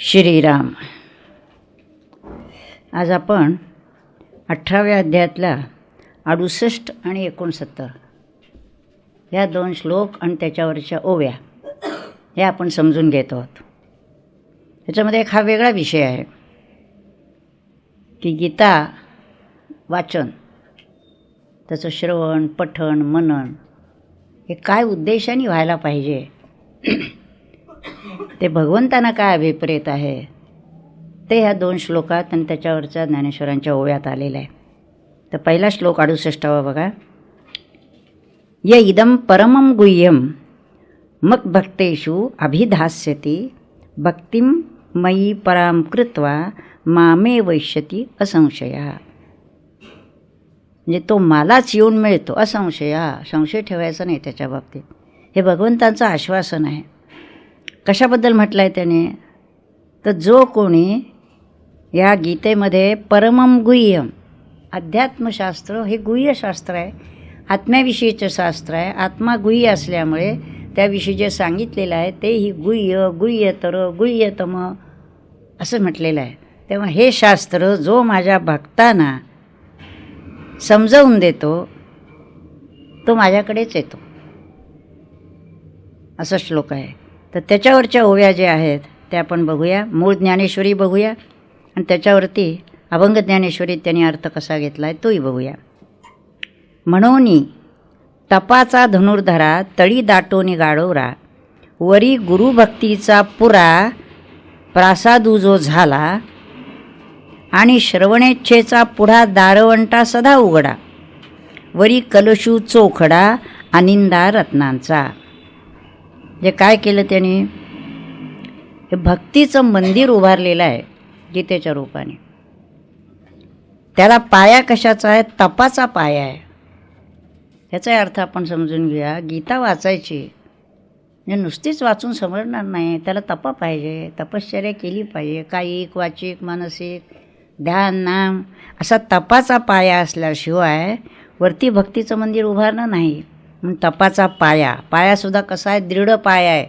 श्रीराम. आज आपण अठराव्या अध्यायातला अडुसष्ट आणि एकोणसत्तर. या दोन श्लोक आणि त्याच्यावरच्या ओव्या हे आपण समजून घेत आहोत. त्याच्यामध्ये एक हा वेगळा विषय आहे की गीता वाचन त्याचं श्रवण पठण मनन हे काय उद्देशाने व्हायला पाहिजे? ते भगवंतांना काय अभिप्रेत आहे? ते ह्या दोन श्लोकात आणि त्याच्यावरच्या ज्ञानेश्वरांच्या ओव्यात आलेलं आहे. तर पहिला श्लोक अडुसष्टावा बघा. य इदं परमं गुह्यं मग भक्तेषु अभिधास्यति भक्तिं मयी परां कृत्वा मामे वैश्यती असंशया. म्हणजे तो मलाच येऊन मिळतो असंशया संशय ठेवायचा नाही त्याच्या बाबतीत. हे भगवंतांचं आश्वासन आहे. कशाबद्दल म्हटलं आहे त्याने? तर जो कोणी या गीतेमध्ये परमम गुह्यम अध्यात्मशास्त्र हे गुह्यशास्त्र आहे आत्म्याविषयीचं शास्त्र आहे आत्मा गुह्य असल्यामुळे त्याविषयी जे सांगितलेलं आहे तेही गुह्य गुह्यतर गुह्यतम असं म्हटलेलं आहे. तेव्हा हे शास्त्र जो माझ्या भक्तांना समजावून देतो तो माझ्याकडेच येतो. असा श्लोक आहे. तर त्याच्यावरच्या ओव्या ज्या आहेत त्या आपण बघूया. मूळ ज्ञानेश्वरी बघूया. आणि त्याच्यावरती अभंग ज्ञानेश्वरीत त्यांनी अर्थ कसा घेतला आहे तोही बघूया. म्हणून तपाचा धनुर्धरा तळी दाटोनी गाडोरा वरी गुरुभक्तीचा पुरा प्रासादू जो झाला आणि श्रवणेच्छेचा पुढा दारवंटा सदा उघडा. वरी कलशू चोखडा अनिंदा रत्नांचा. जे काय केलं त्याने? हे भक्तीचं मंदिर उभारलेलं आहे गीतेच्या रूपाने. त्याला पाया कशाचा आहे? तपाचा पाया आहे. ह्याचाही अर्थ आपण समजून घेऊया. गीता वाचायची. म्हणजे नुसतीच वाचून समजणार नाही. त्याला तपा पाहिजे. तपश्चर्या केली पाहिजे. कायिक वाचिक मानसिक ध्यान नाम असा तपाचा पाया असल्याशिवाय वरती भक्तीचं मंदिर उभारणं नाही. तपाचा पाया. पायासुद्धा कसा आहे? दृढ पाया आहे.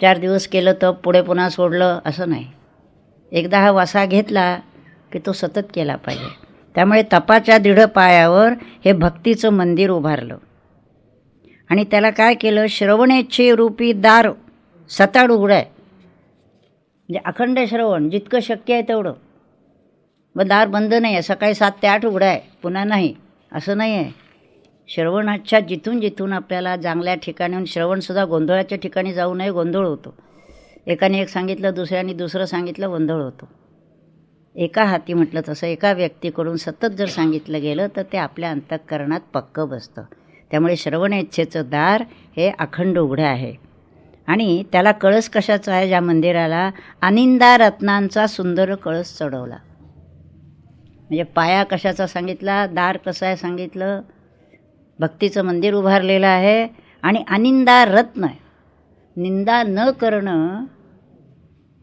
चार दिवस केलं तर पुढे पुन्हा सोडलं असं नाही. एकदा हा वसा घेतला की तो सतत केला पाहिजे. त्यामुळे तपाच्या दृढ पायावर हे भक्तीचं मंदिर उभारलं. आणि त्याला काय केलं? श्रवणेच्छे रूपी दार सताड उघडं आहे. म्हणजे अखंड श्रवण जितकं शक्य आहे तेवढं. मग दार बंद नाही आहे. सकाळी सात ते आठ उघडं आहे. पुन्हा नाही. असं नाही आहे. श्रवणाच्या जिथून जिथून आपल्याला चांगल्या ठिकाणीहून श्रवणसुद्धा गोंधळाच्या ठिकाणी जाऊ नये गोंधळ होतो. एकाने एक सांगितलं दुसऱ्याने दुसरं सांगितलं गोंधळ होतो. एका हाती म्हटलं तसं एका व्यक्तीकडून सतत जर सांगितलं गेलं तर ते आपल्या अंतःकरणात पक्कं बसतं. त्यामुळे श्रवण इच्छेचं दार हे अखंड उघडं आहे. आणि त्याला कळस कशाचा आहे? ज्या मंदिराला अनिंदा रत्नांचा सुंदर कळस चढवला. म्हणजे पाया कशाचा सांगितला? दार कसं आहे सांगितलं? भक्तीचं मंदिर उभारलेलं आहे आणि अनिंदा रत्न आहे. निंदा न करणं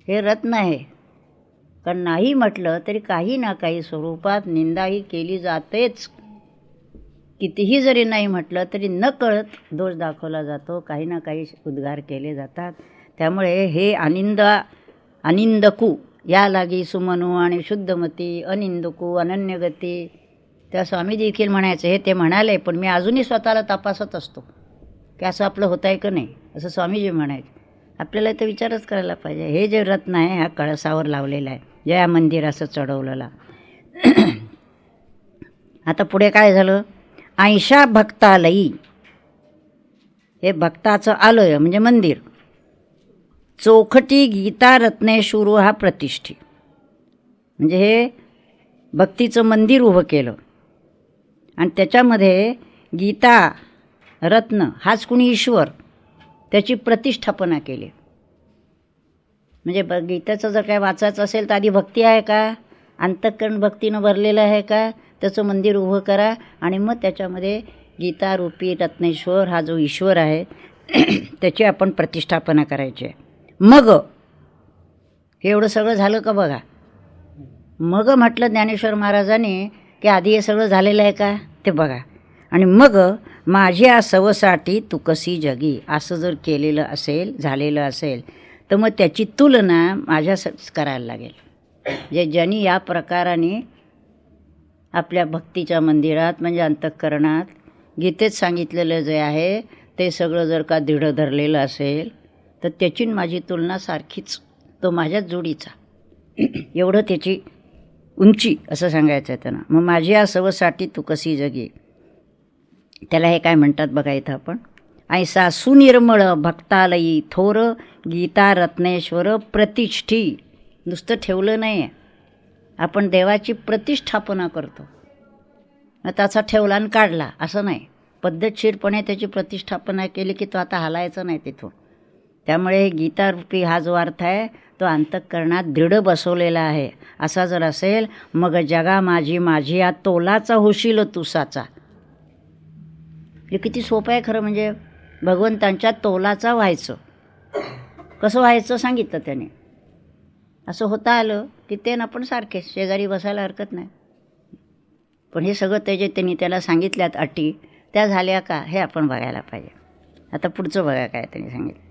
हे रत्न आहे. कारण नाही म्हटलं तरी काही ना काही स्वरूपात निंदा ही केली जातेच. कितीही जरी नाही म्हटलं तरी न कळत दोष दाखवला जातो. काही ना काही उद्गार केले जातात. त्यामुळे हे अनिंदा अनिंदकू या लागी सुमनू आणि शुद्धमती अनिंदकू अनन्यगती त्या स्वामी देखील म्हणायचं हे ते म्हणाले पण मी अजूनही स्वतःला तपासत असतो. की असं आपलं होत आहे का नाही असं स्वामीजी म्हणायचे. आपल्याला तर विचारच करायला पाहिजे. हे जे रत्न आहे ह्या कळसावर लावलेलं आहे. जे या मंदिर असं चढवलेला. आता पुढे काय झालं? ऐशा भक्तालयी. हे भक्ताचं आलय म्हणजे मंदिर. चोखटी गीता रत्नेश्वरू हा प्रतिष्ठी म्हणजे हे भक्तीचं मंदिर उभं केलं. आणि त्याच्यामध्ये गीता रत्न हाच कुणी ईश्वर त्याची प्रतिष्ठापना केली. म्हणजे ब गीताचं जर काय वाचायचं असेल तर आधी भक्ती आहे का? अंतःकरण भक्तीनं भरलेलं आहे का? त्याचं मंदिर उभं करा आणि मग त्याच्यामध्ये गीतारूपी रत्नेश्वर हा जो ईश्वर आहे त्याची आपण प्रतिष्ठापना करायची आहे. मग हे एवढं सगळं झालं का बघा? मग म्हटलं ज्ञानेश्वर महाराजांनी की आधी हे सगळं झालेलं आहे का? ते बघा. आणि मग माझ्या सवसाठी तू कसी जगी? असं जर केलेलं असेल झालेलं असेल तर मग त्याची तुलना माझ्या करायला लागेल. जे ज्यांनी या प्रकाराने आपल्या भक्तीच्या मंदिरात म्हणजे अंतःकरणात गीतेत सांगितलेलं जे आहे ते सगळं जर का दृढ धरलेलं असेल तर त्याची माझी तुलना सारखीच तो माझ्याच जोडीचा. एवढं त्याची उंची असं सांगायचं आहे त्यांना. मग माझी या सवसाठी तू कशी जगे? त्याला हे काय म्हणतात बघा इथं आपण. ऐसा सुनिर्मळ भक्तालयी थोर गीता रत्नेश्वर प्रतिष्ठी. नुसतं ठेवलं नाही आहे आपण देवाची प्रतिष्ठापना करतो. मग त्याचा ठेवला आणि काढला असं नाही. पद्धतशीरपणे त्याची प्रतिष्ठापना केली की तो आता हलायचं नाही तिथून. त्यामुळे गीतारूपी हा जो अर्थ आहे तो अंतःकरणात दृढ बसवलेला आहे. असा जर असेल मग जगा माझी माझी या तोलाचा होशील तुसाचा. हे किती सोपं आहे खरं म्हणजे भगवंतांच्या तोलाचा व्हायचं. कसं व्हायचं सांगितलं त्याने. असं होता आलं की ते ना पण सारखे शेजारी बसायला हरकत नाही. पण हे सगळं ते जे त्यांनी त्याला सांगितल्यात अटी त्या झाल्या का हे आपण बघायला पाहिजे. आता पुढचं बघा काय त्यांनी सांगितलं.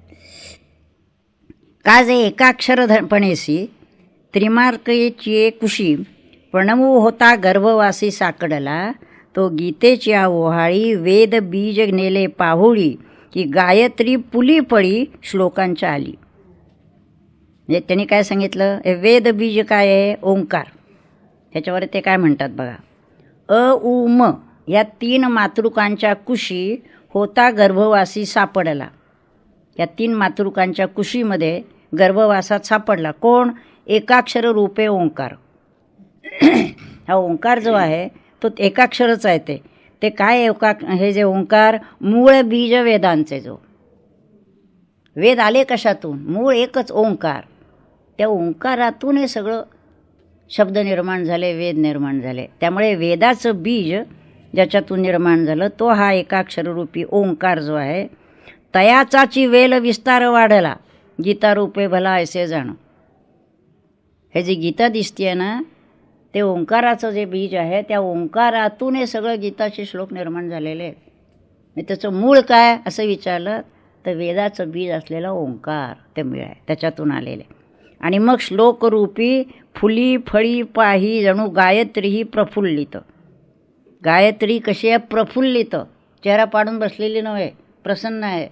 काजे एकाक्षरधपणेसी त्रिमार्कयेचिये कुशी प्रणमू होता गर्भवासी साकडला तो गीतेच्या ओहाळी वेद बीज नेले पाहुळी की गायत्री पुली पळी श्लोकांच्या आली. म्हणजे त्यांनी काय सांगितलं? हे वेद बीज काय आहे? ओंकार. ह्याच्यावर ते काय म्हणतात बघा? अ उ म या तीन मातृकांच्या कुशी होता गर्भवासी सापडला. या तीन मातृकांच्या कुशीमध्ये गर्भवासात सापडला. कोण? एकाक्षर रूपे ओंकार. हा ओंकार जो आहे तो एकाक्षरच आहे ते. ते काय एका हे जे ओंकार मूळ बीज वेदांचे जो. वेद आले कशातून? मूळ एकच ओंकार. त्या ओंकारातून हे सगळं शब्द निर्माण झाले वेद निर्माण झाले. त्यामुळे वेदाचं बीज ज्याच्यातून निर्माण झालं तो हा एकाक्षररूपी ओंकार जो आहे तयाचाची वेल विस्तार वाढला. गीता रूपे भला ऐसे जाणं। हे जी गीता दिसते ना ते ओंकाराचं जे बीज आहे त्या ओंकारातून हे सगळं गीताचे श्लोक निर्माण झालेले आहेत. आणि त्याचं मूळ काय असं विचारलं तर वेदाचं बीज असलेला ओंकार ते मिळ आहे त्याच्यातून आलेले आणि मग श्लोकरूपी फुली फळी पाही जणू गायत्री ही प्रफुल्लित. गायत्री कशी आहे? प्रफुल्लित. चेहरा पाडून बसलेली नव्हे प्रसन्न आहे.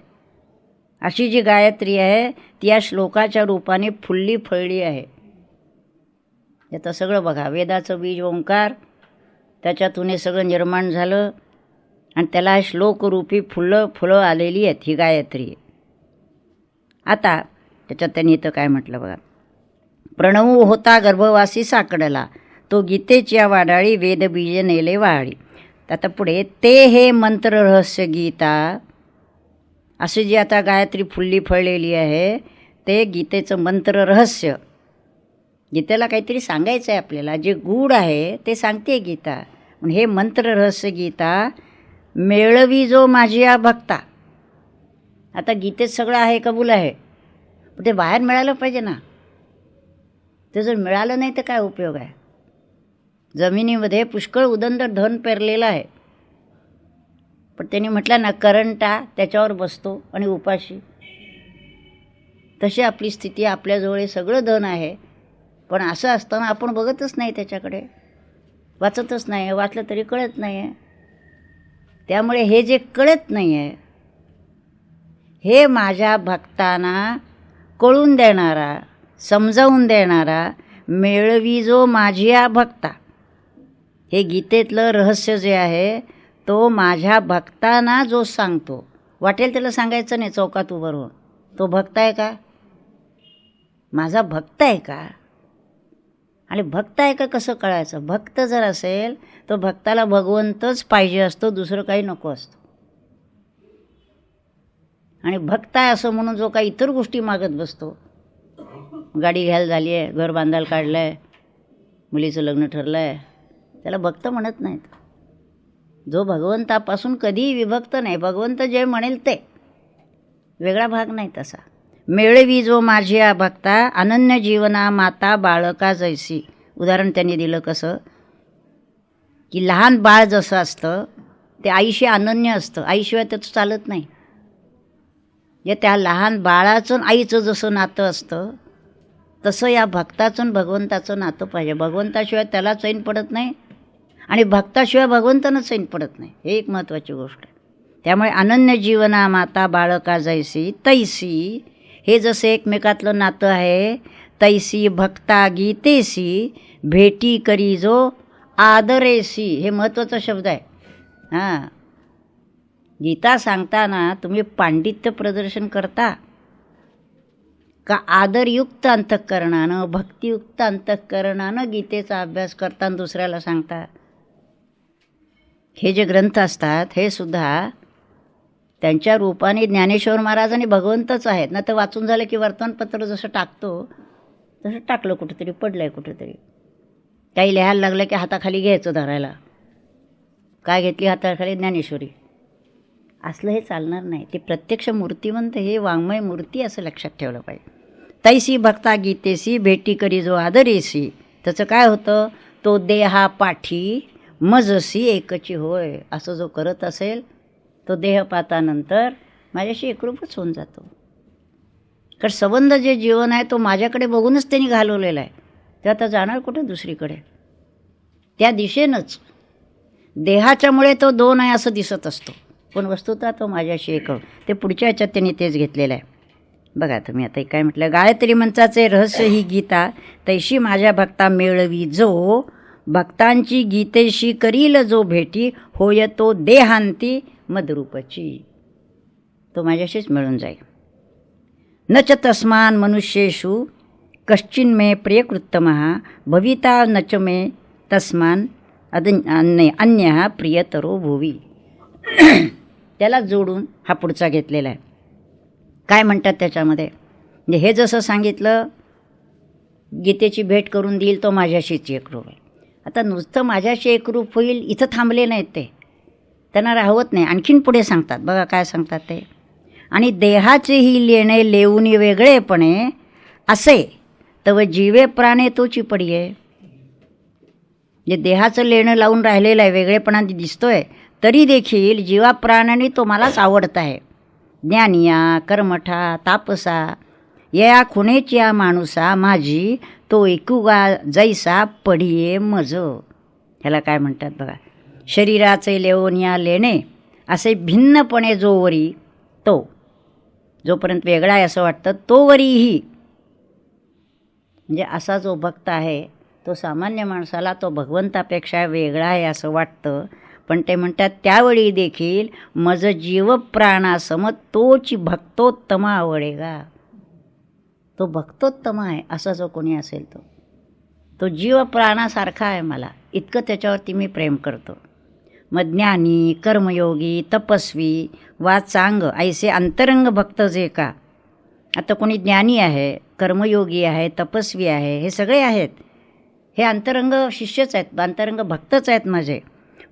अशी जी गायत्री आहे ती या श्लोकाच्या रूपाने फुल्ली फळली आहे. याचं सगळं बघा वेदाचं बीज ओंकार त्याच्यातून हे सगळं निर्माण झालं आणि त्याला श्लोकरूपी फुलं फुलं आलेली आहेत ही गायत्री. आता त्याच्यात त्यांनी इथं काय म्हटलं बघा? प्रणव होता गर्भवासी साकडला तो गीतेच्या वाडाळी वेदबीज नेले वाळी आता पुढे ते हे मंत्र रहस्य गीता अशी जी आता गायत्री फुल्ली फळलेली आहे ते गीतेचं मंत्र रहस्य. गीतेला काहीतरी सांगायचं आहे आपल्याला. जे गूढ आहे ते सांगते गीता. हे मंत्र रहस्य गीता मेळवी जो माझी या भक्ता. आता गीतेत सगळं आहे कबूल आहे. पण ते बाहेर मिळालं पाहिजे ना. ते जर मिळालं नाही तर काय उपयोग आहे? जमिनीमध्ये पुष्कळ उदंड धन पेरलेलं आहे. पण त्यांनी म्हटलं ना करंटा त्याच्यावर बसतो आणि उपाशी. तशी आपली स्थिती आपल्याजवळ हे सगळं धन आहे. पण असं असताना आपण बघतच नाही त्याच्याकडे. वाचतच नाही वाचलं तरी कळत नाही आहे. त्यामुळे हे जे कळत नाही आहे हे माझ्या भक्तांना कळून देणारा समजावून देणारा मेळवी जो माझ्या भक्ता. हे गीतेतलं रहस्य जे आहे तो माझ्या भक्तांना जो सांगतो. वाटेल त्याला सांगायचं नाही चौकात उभं राहून. तो भक्त आहे का? माझा भक्त आहे का? आणि भक्त आहे का कसं कळायचं? भक्त जर असेल तर भक्ताला भगवंतच पाहिजे असतो दुसरं काही नको असतं. आणि भक्त आहे असं म्हणून जो काही इतर गोष्टी मागत बसतो. गाडी घ्यायला झाली आहे घर बांधायला काढलं आहे मुलीचं लग्न ठरलं आहे त्याला भक्त म्हणत नाहीत. जो भगवंतापासून कधीही विभक्त नाही भगवंत जे म्हणेल ते. वेगळा भाग नाही तसा. मेळवी जो माझी आ भक्ता अनन्य जीवना माता बाळका जैसी. उदाहरण त्यांनी दिलं कसं? की लहान बाळ जसं असतं ते आईशी अनन्य असतं. आईशिवाय त्याचं चालत नाही. जे त्या लहान बाळाचं आईचं जसं नातं असतं तसं या भक्ताचं भगवंताचं नातं पाहिजे. भगवंताशिवाय त्याला चैन पडत नाही. आणि भक्ताशिवाय भगवंतानं सैन पडत नाही. हे एक महत्त्वाची गोष्ट आहे. त्यामुळे अनन्य जीवना माता बाळका जैसी तैसी. हे जसं एकमेकातलं नातं आहे तैसी भक्ता गीतेसी भेटी करी जो आदरेसी. हे महत्त्वाचा शब्द आहे. हां. गीता सांगताना तुम्ही पांडित्य प्रदर्शन करता. का आदरयुक्त अंतःकरणानं भक्तियुक्त अंतःकरणानं गीतेचा अभ्यास करताना दुसऱ्याला सांगता? हे जे ग्रंथ असतात हे सुद्धा त्यांच्या रूपाने ज्ञानेश्वर महाराज आणि भगवंतच आहेत. ना तर वाचून झालं की वर्तमानपत्र जसं टाकतो तसं टाकलं कुठेतरी पडलं आहे कुठेतरी. काही लिहायला लागलं की हाताखाली घ्यायचं धरायला. काय घेतली हाताखाली? ज्ञानेश्वरी. असलं हे चालणार नाही. ते प्रत्यक्ष मूर्तिवंत हे वाङ्मय मूर्ती असं लक्षात ठेवलं पाहिजे. तैसी भक्ता गीतेसी भेटी करी जो आदरेसी. त्याचं काय होतं? तो देहा पाठी मजसी एकची होय असं जो करत असेल तो देहपातानंतर माझ्याशी एकरूपच होऊन जातो. कारण संबंध जे जीवन आहे तो माझ्याकडे बघूनच त्यांनी घालवलेला आहे. ते आता जाणार कुठं? दुसरीकडे. त्या दिशेनंच. देहाच्यामुळे तो दोन आहे असं दिसत असतो. पण वस्तुतः तो माझ्याशी एक ते पुढच्या ह्याच्यात त्यांनी तेच घेतलेलं आहे. बघा तुम्ही आता काय म्हटलं? गायत्री मंचाचे रहस्य ही गीता तैशी माझ्या भक्ता मेळवी जो भक्तांची गीतेशी करील जो भेटी होय तो देहांती मदरूपची. तो माझ्याशीच मिळून जाईल. न च तस्मान मनुष्येषु कश्चिन मे प्रियकृत्तमः भविता न च मे तस्मान अद अन्य अन्य प्रियतरो भुवी. त्याला जोडून हा पुढचा घेतलेला आहे. काय म्हणतात त्याच्यामध्ये? म्हणजे हे जसं सांगितलं गीतेची भेट करून देईल तो माझ्याशीच एकरूप आहे. आता नुसतं माझ्याशी एकरूप होईल इथं थांबले नाहीत ते. त्यांना राहवत नाही. आणखीन पुढे सांगतात. बघा काय सांगतात ते. आणि देहाचे ही लेणे लेऊनी वेगळेपणे असे तव जीवे प्राणे तोची पडी आहे जे देहाचं लेणं लावून राहिलेलं आहे वेगळेपणा दिसतोय तरी देखील जीवा प्राणाने तो मलाच आवडत आहे. ज्ञानिया कर्मठा तापसा या खुणेच्या माणूसा माझी तो एकुगा जैसा पडिये मज. ह्याला काय म्हणतात बघा? शरीराचे लेवून या लेणे असे भिन्नपणे जोवरी तो. जोपर्यंत वेगळा आहे असं वाटतं तोवरीही म्हणजे असा जो भक्त आहे तो सामान्य माणसाला तो भगवंतापेक्षा वेगळा आहे असं वाटतं. पण ते म्हणतात त्यावेळी देखील मज जीव प्राणासम तोची भक्तोत्तम आवडेगा. तो भक्तोत्तम आहे असा जो कोणी असेल तो. तो जीव प्राणासारखा आहे मला. इतकं त्याच्यावरती मी प्रेम करतो. मग ज्ञानी कर्मयोगी तपस्वी वा चांग ऐसे अंतरंग भक्त जे का आता कोणी ज्ञानी आहे कर्मयोगी आहे तपस्वी आहे हे सगळे आहेत. हे अंतरंग शिष्यच आहेत अंतरंग भक्तच आहेत माझे.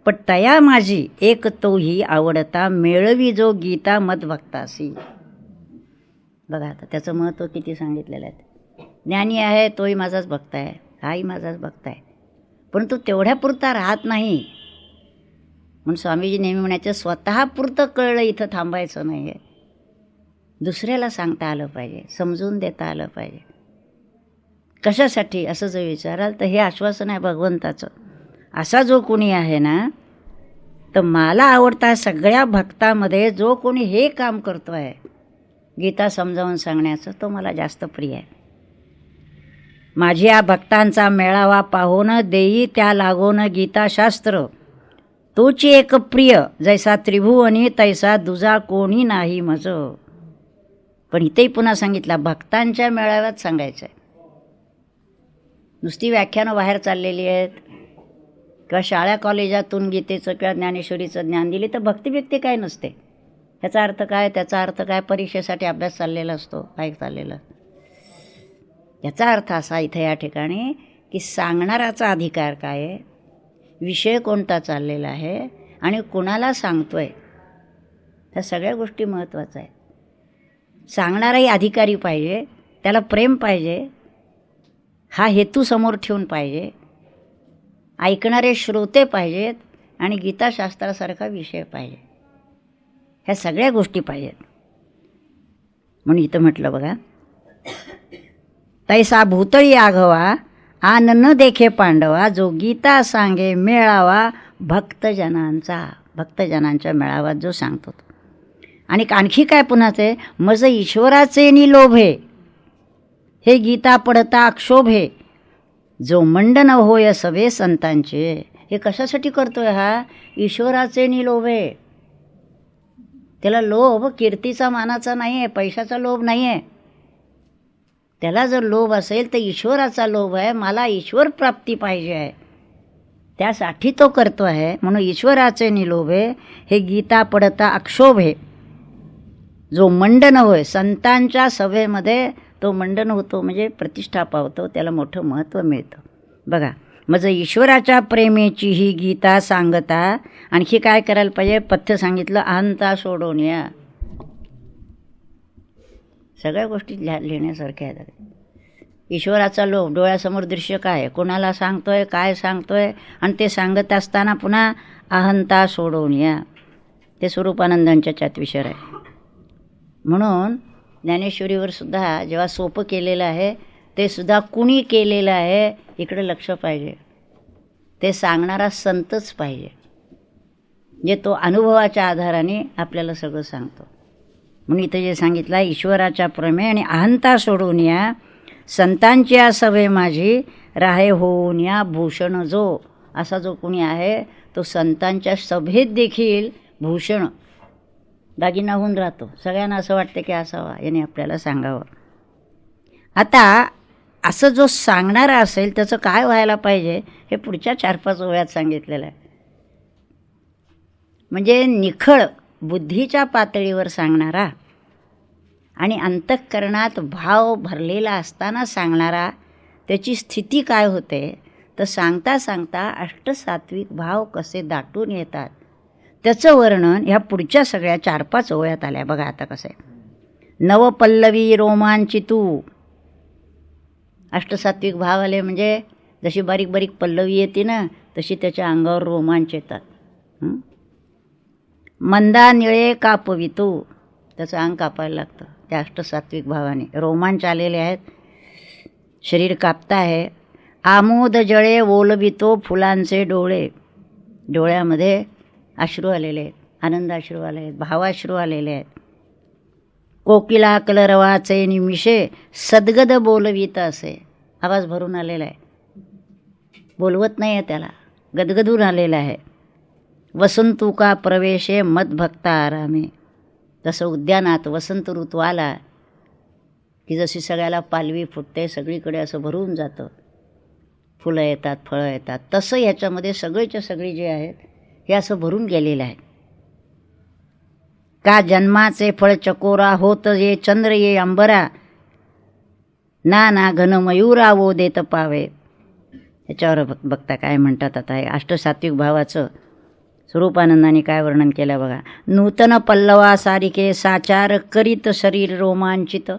पण तया माझी एक तोही आवडता मेळवी जो गीता मत भक्तासी. बघा आता त्याचं महत्त्व किती सांगितलेलं आहे. ज्ञानी आहे तोही माझाच भक्त आहे हाही माझाच भक्त आहे परंतु तेवढ्यापुरता राहत नाही. म्हणून स्वामीजी नेहमी म्हणायचं स्वतःपुरतं कळलं इथं थांबायचं नाही आहे दुसऱ्याला सांगता आलं पाहिजे समजून देता आलं पाहिजे. कशासाठी? असं जर विचाराल तर हे आश्वासन आहे भगवंताचं. असा जो कोणी आहे ना तर मला आवडता सगळ्या भक्तामध्ये जो कोणी हे काम करतो आहे गीता समजावून सांगण्याचं तो मला जास्त प्रिय आहे. माझी या भक्तांचा मेळावा पाहून देई त्या लागून गीताशास्त्र तोची एक प्रिय जैसा त्रिभुवनी तैसा दुजा कोणी नाही मज. पण इथेही पुन्हा सांगितलं भक्तांच्या मेळाव्यात सांगायचं आहे नुसती व्याख्यानं बाहेर चाललेली आहेत. किंवा शाळा कॉलेजातून गीतेचं किंवा ज्ञानेश्वरीचं ज्ञान दिली तर भक्तिव्यक्ती काय नसते. ह्याचा अर्थ काय? त्याचा अर्थ काय? परीक्षेसाठी अभ्यास चाललेला असतो काय चाललेला. याचा अर्थ असा इथं या ठिकाणी की सांगणाराचा अधिकार काय आहे? विषय कोणता चाललेला आहे आणि कुणाला सांगतो आहे त्या सगळ्या गोष्टी महत्त्वाच्या आहेत. सांगणाराही अधिकारी पाहिजे त्याला प्रेम पाहिजे हा हेतू समोर ठेवून पाहिजे ऐकणारे श्रोते पाहिजेत आणि गीताशास्त्रासारखा विषय पाहिजे. ह्या सगळ्या गोष्टी पाहिजेत. म्हणून इथं म्हटलं बघा तैसा भूतळी आघवा आन न देखे पांडवा जो गीता सांगे मेळावा भक्तजनांचा भक्तजनांच्या मेळाव्यात जो सांगतो तो. आणि आणखी काय पुन्हा ते मज ईश्वराचे नि लोभे हे गीता पडता अक्षोभे जो मंडन होय सवे संतांचे हे कशासाठी करतोय हा? ईश्वराचे नि लोभे. त्याला लोभ कीर्तीचा मानाचा नाही आहे पैशाचा लोभ नाही आहे त्याला जर लोभ असेल तर ईश्वराचा लोभ आहे मला ईश्वर प्राप्ती पाहिजे आहे. त्यासाठी तो करतो आहे. म्हणून ईश्वराचे निलोभे हे गीता पडता अक्षोभ आहे. जो मंडन होय संतांच्या सभेमध्ये तो मंडन होतो म्हणजे प्रतिष्ठा पावतो त्याला मोठं महत्त्व मिळतं. बघा. मग ईश्वराच्या प्रेमेची ही गीता सांगता. आणखी काय करायला पाहिजे? पथ्य सांगितलं अहंता सोडून या. सगळ्या गोष्टी लिहा लिहिण्यासारख्या आहेत. ईश्वराचा लोभ डोळ्यासमोर दृश्य काय कोणाला सांगतोय काय सांगतोय? आणि ते सांगत असताना पुन्हा अहंता सोडून या. ते स्वरूपानंदांच्या चातविषर आहे. म्हणून ज्ञानेश्वरीवर सुद्धा जेव्हा सोपं केलेलं आहे ते सुद्धा कुणी केलेलं आहे इकडे लक्ष पाहिजे. ते सांगणारा संतच पाहिजे. जे तो अनुभवाच्या आधाराने आपल्याला सगळं सांगतो. म्हणून इथं जे सांगितलं आहे ईश्वराच्या प्रमे आणि अहंता सोडून या संतांची या सवय माझी राहे होऊन या भूषण जो असा जो कोणी आहे तो संतांच्या सभेत देखील भूषण. दागिना होऊन राहतो. सगळ्यांना असं वाटतं की असावा याने आपल्याला सांगावं. आता असं जो सांगणारा असेल त्याचं काय व्हायला पाहिजे हे पुढच्या चार पाच ओव्यात सांगितलेलं आहे. म्हणजे निखळ बुद्धीच्या पातळीवर सांगणारा आणि अंतःकरणात भाव भरलेला असताना सांगणारा त्याची स्थिती काय होते तर सांगता सांगता अष्टसात्विक भाव कसे दाटून येतात त्याचं वर्णन ह्या पुढच्या सगळ्या चार पाच ओव्यात आल्या. बघा आता कसं आहे. नवपल्लवी रोमांचितू. अष्टसात्विक भाव आले म्हणजे जशी बारीक बारीक पल्लवी येते ना तशी त्याच्या अंगावर रोमांच येतात. मंदा निळे कापवितो. त्याचं अंग कापायला लागतं. त्या अष्टसात्विक भावाने. रोमांच आलेले आहेत. शरीर कापता आहे आमोद जळे ओलवितो फुलांचे डोळे. डोळ्यामध्ये अश्रू आलेले आहेत. आनंद अश्रू आले आहेत. भावाश्रू आलेले आहेत. कोकिला कलरवाचे निमिषे सद्गद बोलवित असे. आवाज भरून आलेला आहे. बोलवत नाही आहे त्याला. गदगदून आलेला आहे. वसंतुका प्रवेशे मदभक्ता आरामे तसं उद्यानात वसंत ऋतू आला की जशी सगळ्याला पालवी फुटते सगळीकडे असं भरून जातं. फुलं येतात फळं येतात. तसं याच्यामध्ये सगळेच्या सगळे जे आहेत हे असं भरून गेलेलं आहे. का जन्माचे फळ चकोरा होत ये चंद्र ये अंबरा ना ना घन मयूरा वो देत पावे याच्यावर बघ बघता काय म्हणतात आता हे अष्टसात्विक भावाचं स्वरूपानंदाने काय वर्णन केलं बघा. नूतन पल्लवा सारिके साचार करीत शरीर रोमांचित.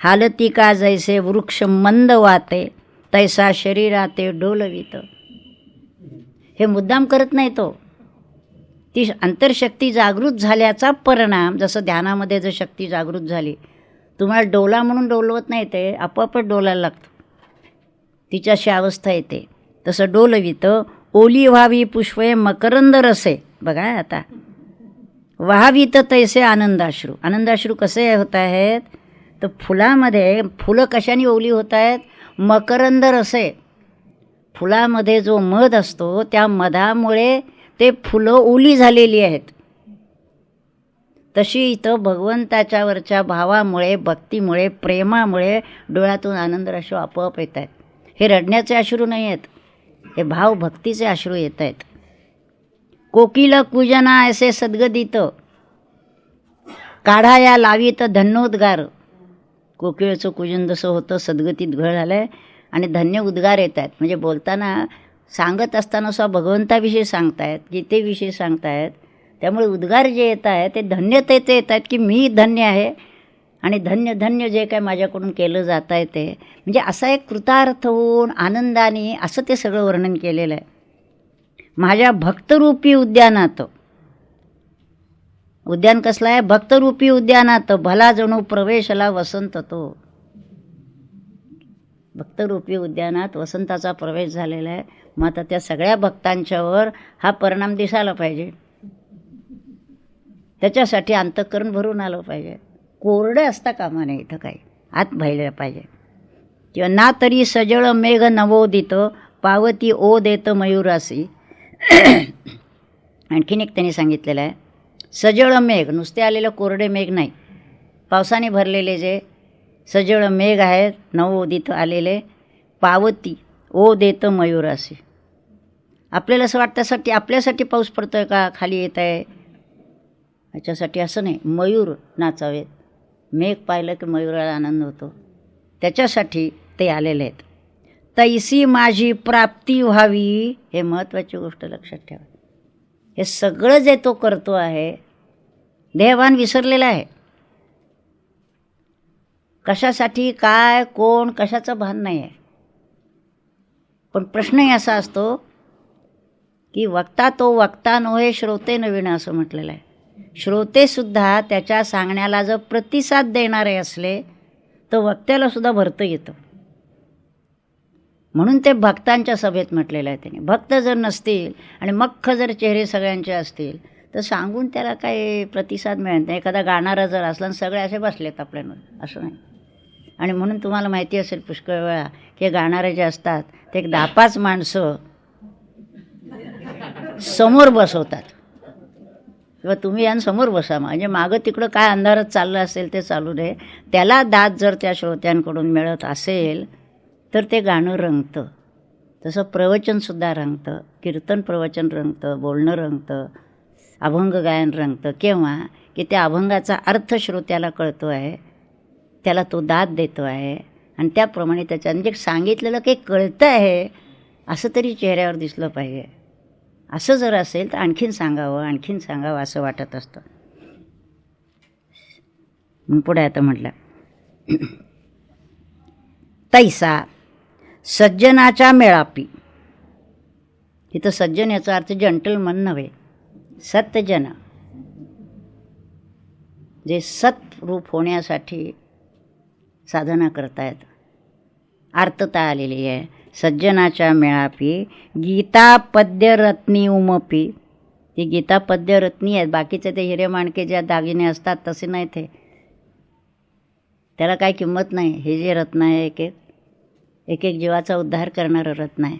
हालती का जैसे वृक्ष मंद वाते तैसा शरीराते डोलवित. हे मुद्दाम करत नाही तो. ती अंतरशक्ती जागृत झाल्याचा परिणाम जसं ध्यानामध्ये जर शक्ती जागृत झाली तुम्हाला डोला म्हणून डोलवत नाही ते आपोआपच डोलायला लागतं. तिच्याशी अवस्था येते. तसं डोलवितं ओली व्हावी पुष्पे मकरंद रसे. बघा आता. व्हावी तर तैसे आनंदाश्रू. आनंदाश्रू कसे होत आहेत? तर फुलामध्ये फुलं कशाने ओली होत आहेत? मकरंद रसे. फुलामध्ये जो मध असतो त्या मधामुळे ते फुलं ओली झालेली आहेत. तशी इथं भगवंताच्यावरच्या भावामुळे भक्तीमुळे प्रेमामुळे डोळ्यातून आनंद अश्रू आपोआप येत आहेत हे रडण्याचे अश्रू नाही आहेत हे भाव भक्तीचे अश्रू येत आहेत कोकिल कुजना असे सद्गदित काढा या लावीत धन्योद्गार. कोकिळचं कुजन जसं होतं सद्गतीत घळ झालं आहे आणि धन्य उद्गार येत आहेत म्हणजे बोलताना सांगत असताना सुद्धा भगवंताविषयी सांगतायत गीतेविषयी सांगतायत. त्यामुळे उद्गार जे येत आहे ते धन्यतेचे येत आहेत की मी धन्य आहे. आणि धन्य धन्य जे काय माझ्याकडून केलं जात आहे ते. म्हणजे असा एक कृतार्थ होऊन आनंदाने असं ते सगळं वर्णन केलेलं आहे. माझ्या भक्तरूपी उद्यानात उद्यान कसलं आहे? भक्तरूपी उद्यानात भला जणू प्रवेशला वसंत तो भक्तरूपी उद्यानात वसंताचा प्रवेश झालेला आहे. मग आता त्या सगळ्या भक्तांच्यावर हा परिणाम दिसायला पाहिजे. त्याच्यासाठी अंतःकरण भरून आलं पाहिजे. कोरडे असता कामा नये इथं काही. आत भरलं पाहिजे. किंवा ना तरी सजळ मेघ नवोदित पावती ओ देत मयुरासी. आणखीन एक त्यांनी सांगितलेलं आहे. सजळ मेघ नुसते आलेलं कोरडे मेघ नाही. पावसाने भरलेले जे सजळ मेघ आहेत नवोदित आलेले पावती ओ देत मयुरासी. आपल्याला असं वाटतं आपल्यासाठी पाऊस पडतो आहे का? खाली येत आहे. ह्याच्यासाठी असं नाही मयूर नाचावेत. मेघ पाहिलं की मयुराला आनंद होतो. त्याच्यासाठी ते आलेले आहेत. तैसी माझी प्राप्ती व्हावी हे महत्त्वाची गोष्ट लक्षात ठेवा. हे सगळं जे तो करतो आहे देहभान विसरलेलं आहे. कशासाठी काय कोण कशाचं भान नाही आहे पण प्रश्नही असा असतो की वक्ता तो वक्ता नव्हे श्रोते नवीन असं म्हटलेलं आहे. श्रोतेसुद्धा त्याच्या सांगण्याला जर प्रतिसाद देणारे असले तर वक्त्यालासुद्धा भरतं येतं. म्हणून ते भक्तांच्या सभेत म्हटलेलं आहे त्याने. भक्त जर नसतील आणि मख्ख जर चेहरे सगळ्यांचे असतील तर सांगून त्याला काही प्रतिसाद मिळत नाही. एखादा गाणारा जर असला आणि सगळे असे बसलेत आपल्यानं असं नाही. आणि म्हणून तुम्हाला माहिती असेल पुष्कळ वेळा की गाणारे जे असतात ते एक दहा पाच माणसं समोर बसवतात. किंवा तुम्ही यान समोर बसा. म्हणजे मागं तिकडं काय अंधारात चाललं असेल ते चालू दे. त्याला दाद जर त्या श्रोत्यांकडून मिळत असेल तर ते गाणं रंगतं. तसं प्रवचनसुद्धा रंगतं. कीर्तन प्रवचन रंगतं बोलणं रंगतं अभंग गायन रंगतं. केव्हा? की त्या अभंगाचा अर्थ श्रोत्याला कळतो आहे त्याला तो दाद देतो आहे आणि त्याप्रमाणे त्याच्या म्हणजे सांगितलेलं काही कळतं आहे असं तरी चेहऱ्यावर दिसलं पाहिजे. असं जर असेल तर आणखीन सांगावं आणखीन सांगावं असं वाटत असतं. मग पुढे आता म्हटलं. तैसा सज्जनाच्या मेळापी. इथं सज्जन याचा अर्थ जंटलमन नव्हे सत्यजन. जे सत्रूप होण्यासाठी साधना करतायत. आर्तता आलेली आहे. सज्जनाच्या मेळापी गीता पद्यरत्नी उमपी. ती गीता पद्यरत्नी आहेत. बाकीचे ते हिरे माणके ज्या दागिने असतात तसे नाही ते. त्याला काय किंमत नाही. हे जे रत्न आहे एक एक एक एक जीवाचा उद्धार करणारं रत्न आहे.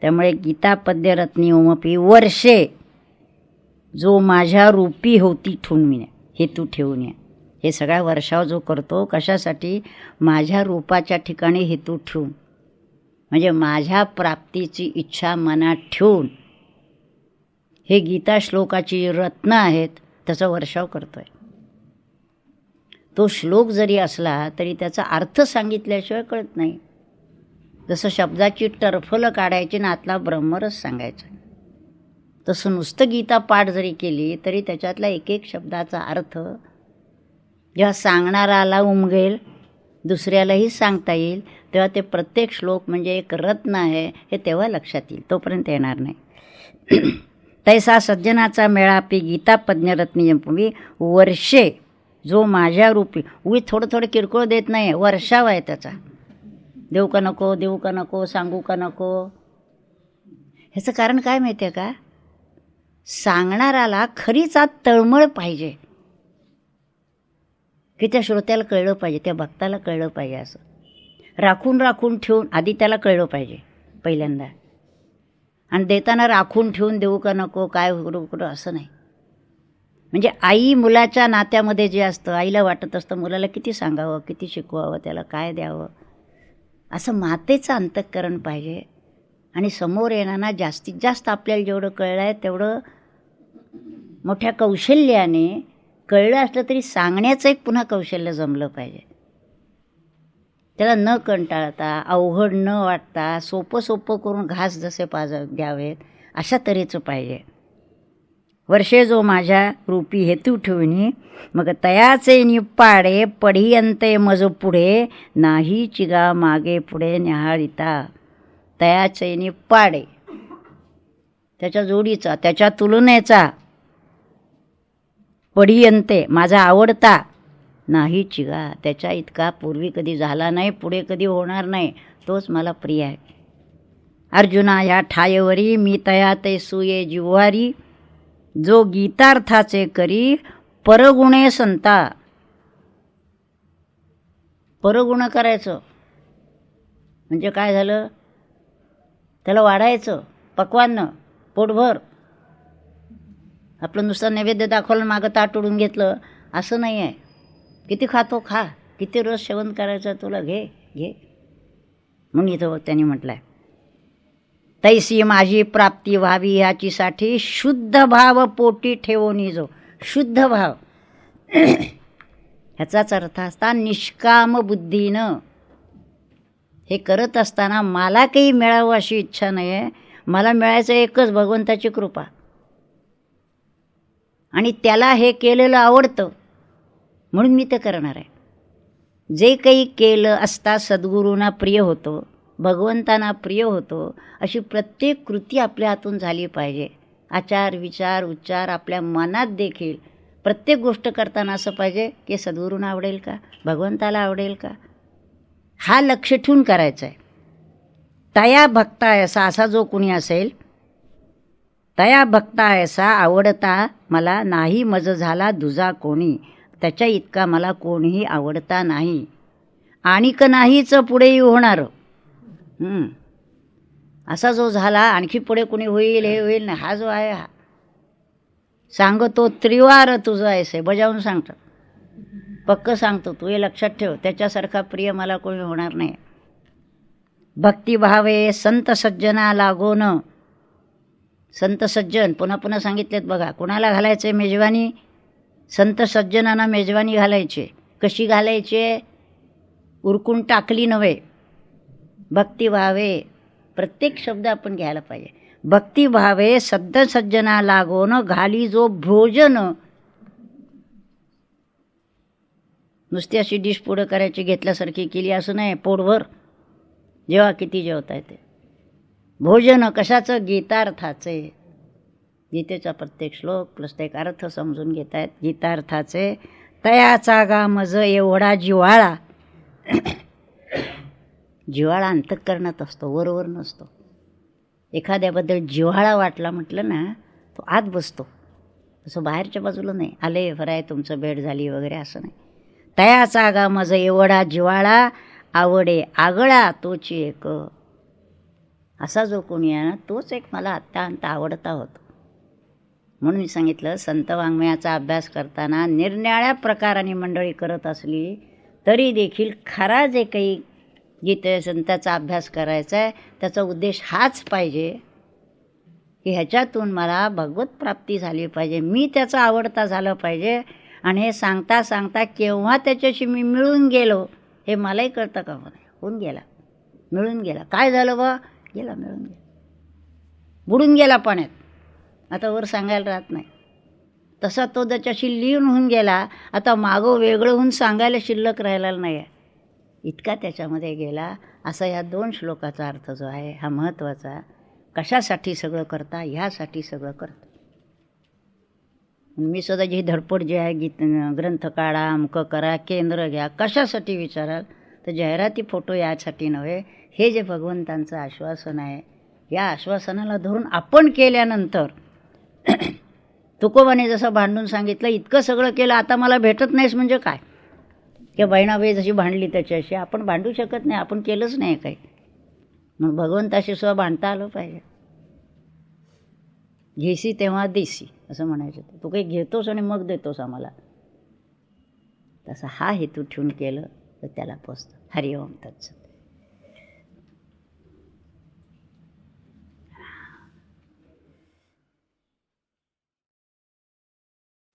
त्यामुळे गीता पद्यरत्नी उमपी वर्षे जो माझ्या रूपी होती ठुणविणे मी हेतू ठेवून ये. हे सगळा वर्षाव जो करतो कशासाठी? माझ्या रूपाच्या ठिकाणी हेतू ठेवून. म्हणजे माझ्या प्राप्तीची इच्छा मनात ठेवून हे गीता श्लोकाची रत्न आहेत त्याचा वर्षाव करतो आहे तो श्लोक जरी असला तरी त्याचा अर्थ सांगितल्याशिवाय कळत नाही. जसं शब्दाची टरफलं काढायची नातला ब्रह्मरस सांगायचा. तसं नुसतं गीता पाठ जरी केली तरी त्याच्यातला एक एक शब्दाचा अर्थ जेव्हा सांगणाराला उमगेल दुसऱ्यालाही सांगता येईल तेव्हा ते प्रत्येक श्लोक म्हणजे एक रत्न आहे हे तेव्हा लक्षात येईल तोपर्यंत येणार नाही. तैसा सज्जनाचा मेळापी गीता पद्मरत्नी जंपवी वर्षे जो माझ्या रूपी उगी थोडं थोडं किरकोळ देत नाही वर्षाव आहे त्याचा. देऊ का नको देऊ का नको सांगू का नको? ह्याचं कारण काय माहिती आहे का? सांगणाराला खरीच आत तळमळ पाहिजे. की त्या श्रोत्याला कळलं पाहिजे त्या भक्ताला कळलं पाहिजे असं. राखून राखून ठेवून आधी त्याला कळलं पाहिजे पहिल्यांदा. आणि देताना राखून ठेवून देऊ का नको काय करू करू असं नाही. म्हणजे आई मुलाच्या नात्यामध्ये जे असतं आईला वाटत असतं मुलाला किती सांगावं किती शिकवावं त्याला काय द्यावं असं मातेचं अंतःकरण पाहिजे. आणि समोर येणारा जास्तीत जास्त आपल्याला जेवढं कळलं आहे तेवढं मोठ्या कौशल्याने कळलं असलं तरी सांगण्याचं एक पुन्हा कौशल्य जमलं पाहिजे. त्याला न कंटाळता अवघड न वाटता सोपं सोपं करून घास जसे पाज द्यावेत अशा तऱ्हेचं पाहिजे. वर्षे जो माझ्या रूपी हेतू ठेवणी मग तयाचे निपाडे पढियंते मज पुढे नाही चिगा मागे पुढे न्याहाळिता. तयाचे निपाडे. त्याच्या जोडीचा त्याच्या तुलनेचा. पडियंते माझा आवडता. नाही चिगा त्याच्या इतका पूर्वी कधी झाला नाही पुढे कधी होणार नाही तोच मला प्रिय आहे. अर्जुना ह्या ठायवरी मी तया ते सुये जिव्हारी जो गीतार्थाचे करी परगुणे संता. परगुण करायचं. म्हणजे काय झालं? त्याला वाढायचं. पक्वान्न पोटभर. आपलं नुसतं नैवेद्य दाखवलं मागं ताट उडून घेतलं. असं नाही आहे. किती खातो खा किती रस सेवन करायचं तुला घे घे. म्हणून इथं त्यांनी म्हटलं आहे तैसी माझी प्राप्ती व्हावी ह्याचीसाठी शुद्ध भाव पोटी ठेवून जो शुद्ध भाव. ह्याचाच अर्थ असता निष्काम बुद्धीनं. हे करत असताना मला काही मिळावं अशी इच्छा नाही आहे मला मिळायचं एकच भगवंताची कृपा. आणि त्याला हे केलेलं आवडतं. म्हणून मी ते करणार आहे. जे काही केलं असता सद्गुरूंना प्रिय होतो भगवंतांना प्रिय होतो अशी प्रत्येक कृती आपल्या हातून झाली पाहिजे. आचार विचार उच्चार आपल्या मनात देखील प्रत्येक गोष्ट करताना असं पाहिजे की सद्गुरूंना आवडेल का? भगवंताला आवडेल का? हा लक्ष ठेवून करायचा आहे. तया भक्ता असा असा जो कुणी असेल तया भक्ता ऐसा आवडता मला नाही मज झाला दुजा कोणी. त्याच्या इतका मला कोणीही आवडता नाही. आणिक नाहीच पुढेही होणार. असा जो झाला आणखी पुढे कुणी होईल हे होईल ना हा जो आहे हा. सांगतो त्रिवार तुझं ऐसे बजावून सांगतो. पक्क सांगतो. तू हे लक्षात ठेव. त्याच्यासारखा प्रिय मला कोणी होणार नाही. भक्तिभावे संत सज्जना लागोन. संत सज्जन पुन्हा पुन्हा सांगितलेत बघा. कुणाला घालायचे मेजवानी? संत सज्जनांना मेजवानी घालायचे. कशी घालायचे? उरकून टाकली नव्हे. भक्तिभावे प्रत्येक शब्द आपण घ्यायला पाहिजे. भक्ती व्हावे सद्ध सज्जना लागोन घाली जो भोजन. नुसती अशी डिश पुढं करायची घेतल्यासारखी केली असं नाही पोटभर. जेव्हा किती जेवता येते भोजन कशाचं? गीतार्थाचे. गीतेचा प्रत्येक श्लोक प्लस एक अर्थ समजून घेत आहेत गीतार्थाचे तयाचा गा मज एवढा जिव्हाळा. जिव्हाळा अंतःकरणात असतो वरवर नसतो. एखाद्याबद्दल जिव्हाळा वाटला म्हटलं ना तो आत बसतो. असं बाहेरच्या बाजूला नाही. आले फराय तुमचं भेट झाली वगैरे असं नाही. तयाचा गा मज एवढा जिव्हाळा आवडे आगळा तोची एक. असा जो कोणी आहे ना तोच एक मला अत्यंत आवडता होतो. म्हणून मी सांगितलं संत वाङ्मयाचा अभ्यास करताना निरनिराळ्या प्रकाराने मंडळी करत असली तरी देखील खरा जे काही गीते संताचा अभ्यास करायचा आहे त्याचा उद्देश हाच पाहिजे की ह्याच्यातून मला भगवत प्राप्ती झाली पाहिजे मी त्याचा आवडता झालं पाहिजे. आणि हे सांगता सांगता केव्हा त्याच्याशी मी मिळून गेलो हे मलाही कळतं का? नाही होऊन गेला. मिळून गेला. काय झालं बा? गेला मिळून गेला. बुडून गेला पाण्यात आता वर सांगायला राहत नाही. तसा तो त्याच्याशी लीन होऊन गेला आता मागं वेगळं होऊन सांगायला शिल्लक राहिला नाही आहे इतका त्याच्यामध्ये गेला असा या दोन श्लोकाचा अर्थ जो आहे हा महत्त्वाचा. कशासाठी सगळं करता? ह्यासाठी सगळं करता. मी सुद्धा जी धडपड जी आहे गीत ग्रंथ काढा अमकं करा केंद्र घ्या कशासाठी विचाराल? तर जाहिराती फोटो यासाठी नव्हे. हे जे भगवंतांचं आश्वासन आहे या आश्वासनाला धरून आपण केल्यानंतर तुकोबाने जसं भांडून सांगितलं इतकं सगळं केलं आता मला भेटत नाहीस म्हणजे काय? किंवा बहिणाबाई जशी भांडली त्याच्याशी आपण भांडू शकत नाही आपण केलंच नाही काही. मग भगवंताशी सुद्धा भांडता आलं पाहिजे. घेसी तेव्हा देसी असं म्हणायचं तू काही घेतोस आणि मग देतोस आम्हाला. तसा हा हेतू ठेवून केलं तर त्याला पोचतं. हरिओम तत्सत.